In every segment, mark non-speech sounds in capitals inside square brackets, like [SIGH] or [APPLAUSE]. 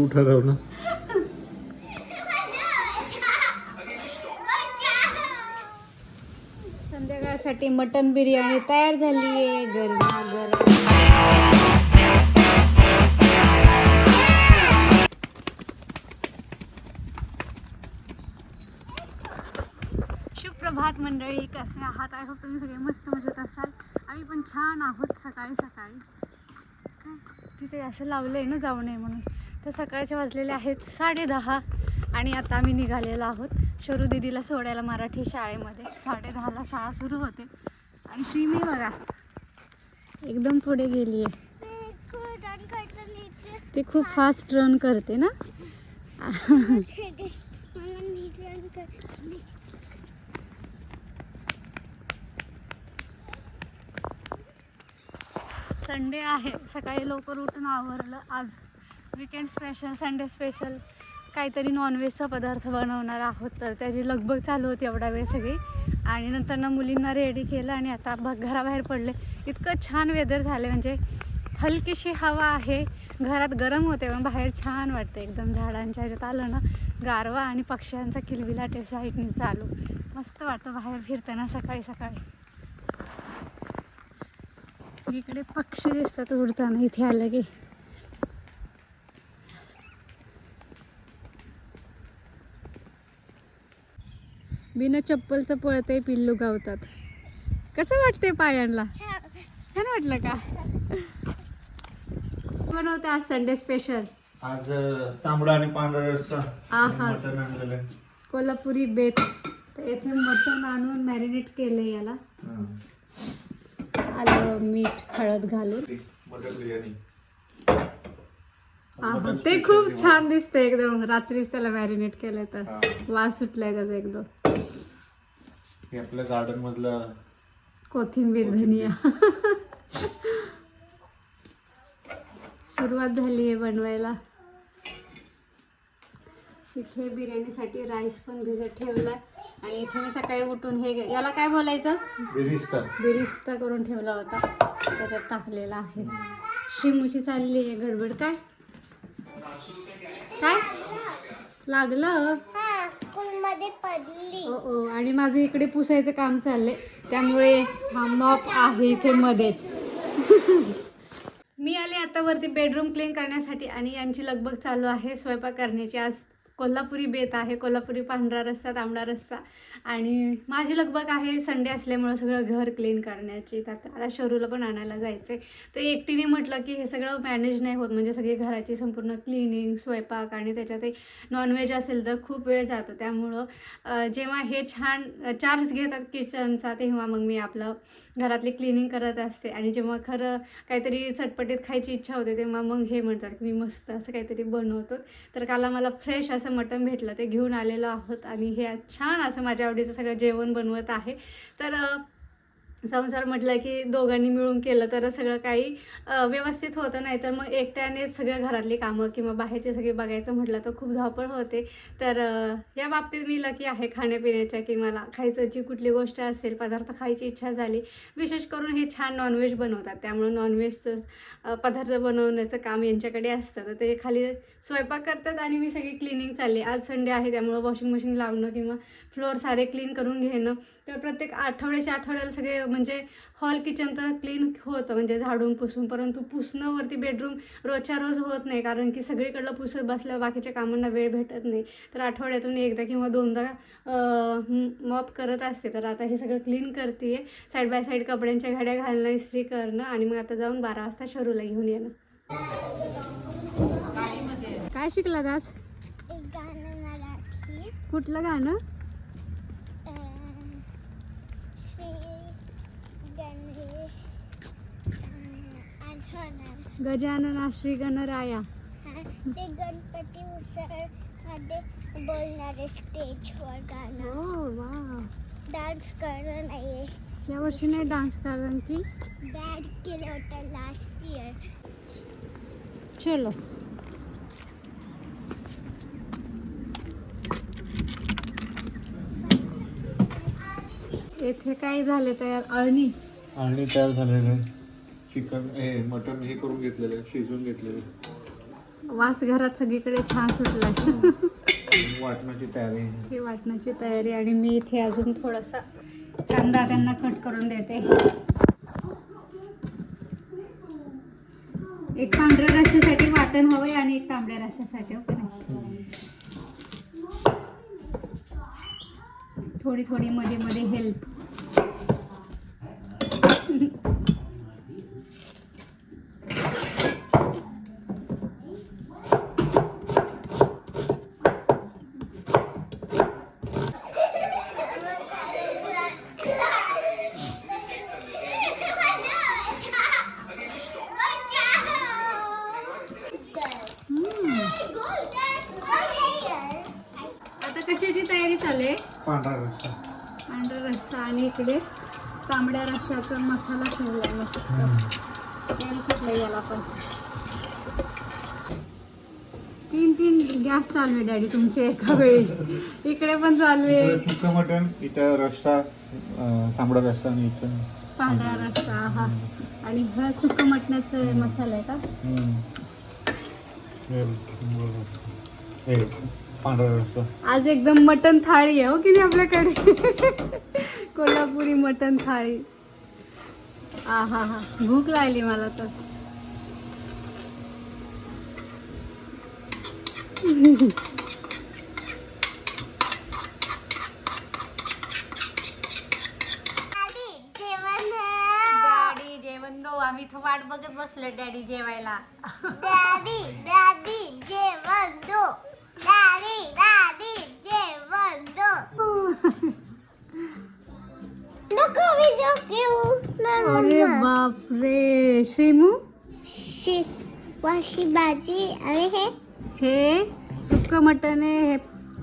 तू ठरव ना. संध्याकाळसाठी मटन बिर्याणी तयार झाली आहे. गरमा सुप्रभात मंडळी कसे आहात? आय होप तुम्ही सगळे मस्त मजेत असाल. आम्ही पण छान आहोत सकाळी सकाळी. तिथे असं लावलं आहे ना जाऊ नये म्हणून. तर सकाळचे वाजलेले आहेत साडे दहा आणि आता आम्ही निघालेलो आहोत. शरू दिदीला सोडायला मराठी शाळेमध्ये. साडे दहाला शाळा सुरू होते. आणि श्री मी बघा एकदम पुढे गेली आहे ती खूप फास्ट रन करते ना? [LAUGHS] संडे आहे. सकाळी लवकर उठून आवरलं आज. विकेंड स्पेशल संडे स्पेशल काहीतरी नॉनव्हेजचा पदार्थ बनवणार आहोत. तर त्याची लगबग चालू होती एवढा वेळ सगळी. आणि नंतर ना मुलींना रेडी केलं आणि आता बघ घराबाहेर पडले. इतकं छान वेदर झालं म्हणजे हलकीशी हवा आहे. घरात गरम होते पण बाहेर छान वाटते एकदम झाडांच्या ह्याच्यात आलं ना गारवा आणि पक्ष्यांचा किलबिलाट टेस्ट साईडने चालू. मस्त वाटतं बाहेर फिरताना सकाळी सकाळी. इकडे पक्षी दिसतात उडताना. इथे आलं की. बिना चप्पलचं पळते पिल्लू गावतात. कसं वाटतंय पायांना? छान वाटलं का? बनवते आज संडे स्पेशल आज तांबडा आणि पांढरा रस्सा आहा. मटण आणलेलं आहे. कोल्हापुरी बेत. तर येथे मटण आणून मॅरिनेट केलं याला. हा. आलं मीठ हळद घालून. मटण बिर्याणी. आहा, मटण ते special खूप ती छान दिसतंय एकदम. रात्रीच त्याला मॅरिनेट केलंय तर. हा. वास सुटलाय त्याचा एकदम. हे आपल्या गार्डन मधलं कोथिंबीर धनिया. सुरुवात झाली आहे बनवायला. इथे बिर्याणीसाठी राईस पण भिजत ठेवलाय. आणि इथे मी सकाळी उठून हे घे- याला काय बोलायचं? बिरिस्ता. बिरिस्ता करून ठेवला होता. त्याच्यात टाकलेला आहे. शिमूची चालली आहे. गडबड काय? काय? लागलं? पडली. ओ ओ आणि माझं इकडे पुसायचं काम चाललंय. त्यामुळे हा मॉप आहे इथे मध्येच. [LAUGHS] मी आले आता वरती बेडरूम क्लीन करण्यासाठी आणि यांची लगबग चालू आहे. स्वयंपाक करण्याची. आज कोल्हापुरी बेत आहे कोल्हापुरी पांढरा रस्सा तांबडा रस्सा. आणि माझी लगबग आहे संडे असल्यामुळं सगळं घर क्लीन करण्याची. तर आता शरूला पण आणायला जायचं आहे तर एकटीने म्हटलं की हे सगळं मॅनेज नाही होत. म्हणजे सगळी घराची संपूर्ण क्लिनिंग स्वयंपाक आणि त्याच्यातही नॉनव्हेज असेल तर खूप वेळ जातो. त्यामुळं जेव्हा हे छान चार्ज घेतात किचनचा तेव्हा मग मी आपलं घरातली क्लिनिंग करत असते. आणि जेव्हा खरं काहीतरी चटपटीत खायची इच्छा होते तेव्हा मग हे म्हणतात की मी मस्त असं काहीतरी बनवतो. तर काल मला फ्रेश असं मटण भेटलं ते घेऊन आलेलो आहोत आणि हे छान असं माझ्या आवडीचं सगळं जेवण बनवत आहे. तर संसार म्हटलं की दोघांनी मिळून केलं तर सगळं काही व्यवस्थित होतं. नाही तर मग एकट्याने सगळ्या घरातली कामं किंवा बाहेरचे सगळे बघायचं म्हटलं तर खूप धावपळ होते. तर या बाबतीत मी लकी आहे खाण्यापिण्याच्या की मला खायचं कुठली गोष्ट असेल पदार्थ खायची इच्छा झाली विशेष करून हे छान नॉनव्हेज बनवतात. त्यामुळे नॉनव्हेजचं पदार्थ बनवण्याचं काम यांच्याकडे असतं. तर ते खाली स्वयंपाक करतात आणि मी सगळी क्लिनिंग चालली. आज संडे आहे त्यामुळं वॉशिंग मशीन लावणं किंवा फ्लोअर सारे क्लीन करून घेणं. तर प्रत्येक आठवड्याच्या आठवड्याला सगळे म्हणजे हॉल किचन तर क्लीन होतं म्हणजे झाडून पुसून परंतु पुसणं वरती बेडरूम रोजच्या रोज होत नाही कारण की सगळीकडलं पुसत बसल्यावर बाकीच्या कामांना वेळ भेटत नाही. तर आठवड्यातून एकदा किंवा दोनदा मॉप करत असते. तर आता हे सगळं क्लीन करते साईड बाय साईड कपड्यांच्या घड्या घालणं इस्त्री करणं आणि मग आता जाऊन बारा वाजता शरूला घेऊन येणं. काय गाणं मराठी. कुठलं गाणं? गजानन श्री गणराया. हा, ते गणपती उत्सवामध्ये बोलणारे स्टेजवर गाणं. हो वा डान्स करणं नाही या वर्षी नाही डान्स कारण की? बॅड केलं होतं लास्ट इयर चलो. येथे काय झाले तयार? अळणी. आणि तयार झालेलं आहे. चिकन हे मटण हे करून घेतलेलं आहे शिजवून घेतलेलं आहे. वास घरात सगळीकडे छान सुटलाय [LAUGHS] वाटण्याची तयारी ही वाटण्याची तयारी आणि मी इथे अजून थोडासा कांदा त्यांना कट करून देते. एक पांढऱ्या रश्श्यासाठी वाटण हवंय आणि एक तांबड्या रश्श्यासाठी ओके नाही थोडी थोडी मध्ये मध्ये हेल्प. आहे पांढरा रस्सा. पांढरा रस्सा आणि इकडे तांबड्या रश्श्याचा मसाला ठेवलाय मस्त. तेल सुटलं याला पण. तीन तीन गॅस चालू आहे डॅडी तुमचे एका वेळी. इकडे पण चालू आहे. सुकं मटण इथं रस्सा तांबडा रस्सा आणि इथं पांढरा रस्सा हा. आणि हा सुकं मटणाचा मसाला आहे का रस्सा आज एकदम मटन थाळी आहे हो की नाही आपल्याकडे? कोल्हापुरी मटन थाळी. आ हा हा. भूक लागली मला तर. डॅडी जेवण दो. आम्ही इथं वाट बघत बसले डॅडी जेवायला. डॅडी डॅडी जेवण दो. अरे बाप रे श्रीमू शी वाशी भाजी आणि हे हे सुक्क मटण आहे हे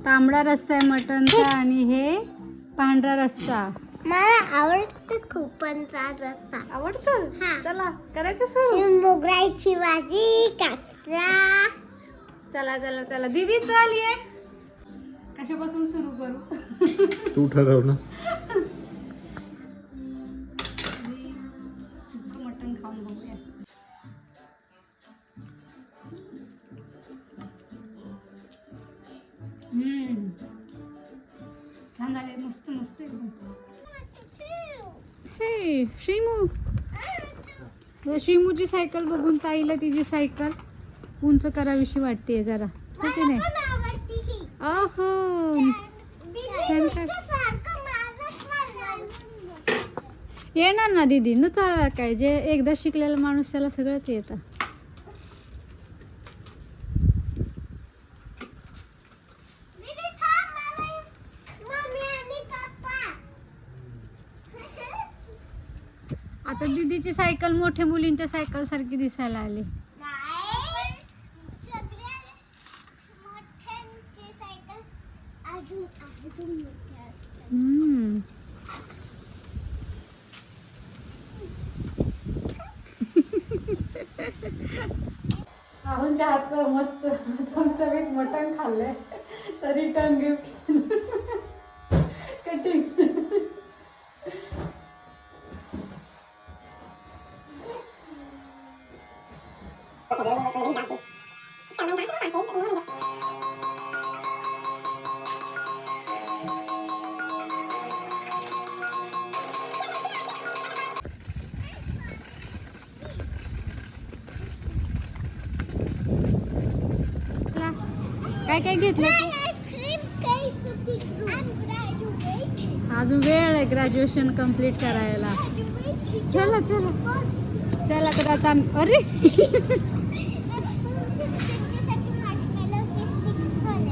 तांबडा रस्सा आहे मटणचा आणि हे पांढरा रस्सा मला आवडतं खूपचा रस्सा आवडतं हा. चला करायचं सुरू मोगराची भाजी काचरा चला चला चला दीदी चल ये कशापासून सुरू करू तू ठरव ना श्रीमू. या श्रीमूची सायकल बघून ताईला तिची सायकल उंच करावीशी वाटते जरा. हो की नाही? आवडती ही अहो. Stand card. सारखं माझंच माझं. येणार ना दीदी. न चालवा काय? जे एकदा शिकलेला माणूस त्याला सगळंच येतं दीदी थांब मला मम्मी आणि पप्पा आता दीदीची सायकल मोठ्या मुलींच्या सायकल सारखी दिसायला आली. नाही सगळ्या हम्म. राहुलच्या हातचं मस्त चमचमीत मटण खाल्लंय. तर रिटर्न गिफ्ट. काय घेतलं अजून वेळ आहे ग्रॅज्युएशन कंप्लीट करायला. चला चला. चला तर आता अरे!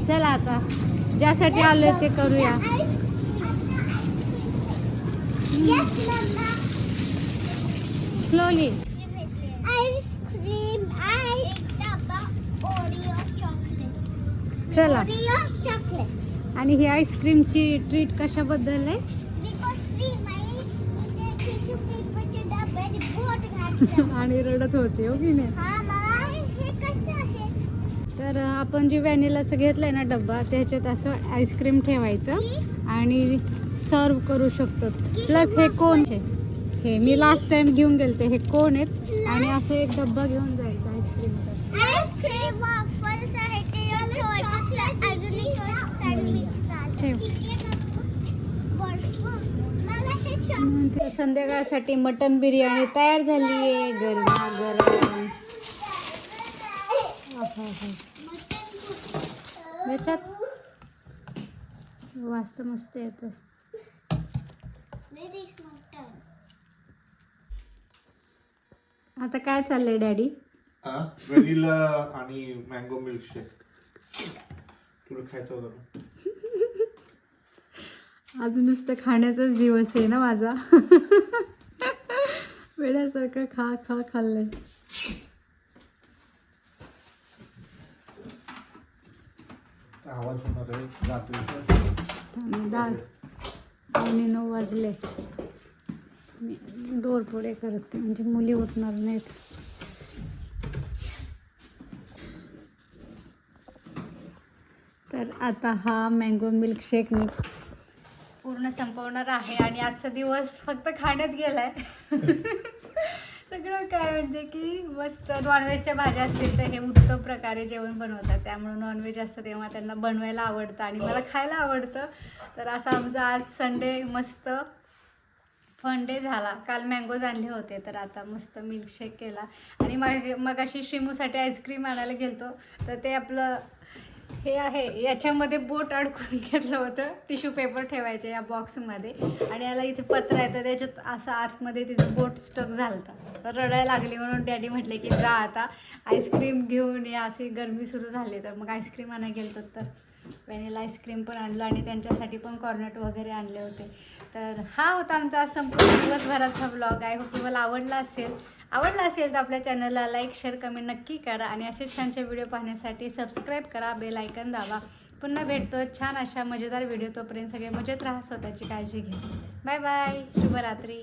चला आता. ज्यासाठी आलोय ते करूया. स्लोली चला. आणि ही आईस्क्रीमची ट्रीट कशाबद्दल आहे? [LAUGHS] आणि रडत होते हो की नाही? हा हे तर आपण जे व्हॅनिलाचं घेतलंय ना डब्बा त्याच्यात असं आईस्क्रीम ठेवायचं आणि सर्व करू शकतो. प्लस हे कोण? आहे हे मी लास्ट टाइम घेऊन गेलते हे कोण आहेत? आणि असं एक डब्बा घेऊन जायचं आईस्क्रीमचा हे waffles आहे ते थोडंसं अजून एक सँडविच ठेव. मला हे chocolate तर संध्याकाळसाठी मटन बिर्याणी तयार झाली आहे. गरमा गरम याच्यात वास्त मस्त येतं? आता काय चाललंय डॅडी? व्हॅनिला आणि मँगो मिल्कशेक तुला खायचं होतं? [LAUGHS] अजून नुसतं खाण्याचाच दिवस आहे ना माझा. [LAUGHS] वेड्यासारखं खा खा खाल्लंय. डाळ पावणे नऊ वाजले. मी डोर पुढे करते म्हणजे मुली उठणार नाहीत. तर आता हा मँगो मिल्कशेक मी पूर्ण संपवणार आहे आणि आजचा दिवस फक्त खाण्यात गेलाय. [LAUGHS] सगळं काय म्हणजे की मस्त नॉनव्हेजच्या भाज्या असतील तर हे उत्तम प्रकारे जेवण बनवतात. त्यामुळे नॉनव्हेज असतं तेव्हा त्यांना बनवायला आवडतं आणि मला खायला आवडतं. तर असा आमचा आज संडे मस्त फन डे झाला. काल मँगोज आणले होते तर आता मस्त मिल्कशेक केला. आणि मग मग अशी श्रीमूसाठी आईस्क्रीम आणायला गेलतो. तर ते आपलं हे आहे. याच्यामध्ये बोट अडकून [LAUGHS] घेतलं होतं. टिश्यू पेपर ठेवायचे या बॉक्समध्ये. आणि याला इथे पत्र आहे तर त्याच्यात असं आतमध्ये तिचं बोट स्टक झालं होतं. तर रडायला लागली म्हणून डॅडी म्हटले की जा आता. आईस्क्रीम घेऊन या. अशी गरमी सुरू झाली तर मग आईस्क्रीम आणायला गेलो तर. व्हॅनिला आईस्क्रीम पण आणलं आणि त्यांच्यासाठी पण कॉर्नेट वगैरे आणले होते. तर हा होता आमचा संपूर्ण दिवसभराचा ब्लॉग आहे होप तुम्हाला आवडला असेल. आवडला असेल तर आपल्या चॅनलला लाईक शेअर कमेंट नक्की करा आणि असेच छानचे व्हिडिओ पाहण्यासाठी सबस्क्राईब करा बेल आयकन दाबा. पुन्हा भेटतो छान अशा मजेदार व्हिडिओ तोपर्यंत सगळे मजेत राहा स्वतःची काळजी घ्या. बाय बाय शुभरात्री.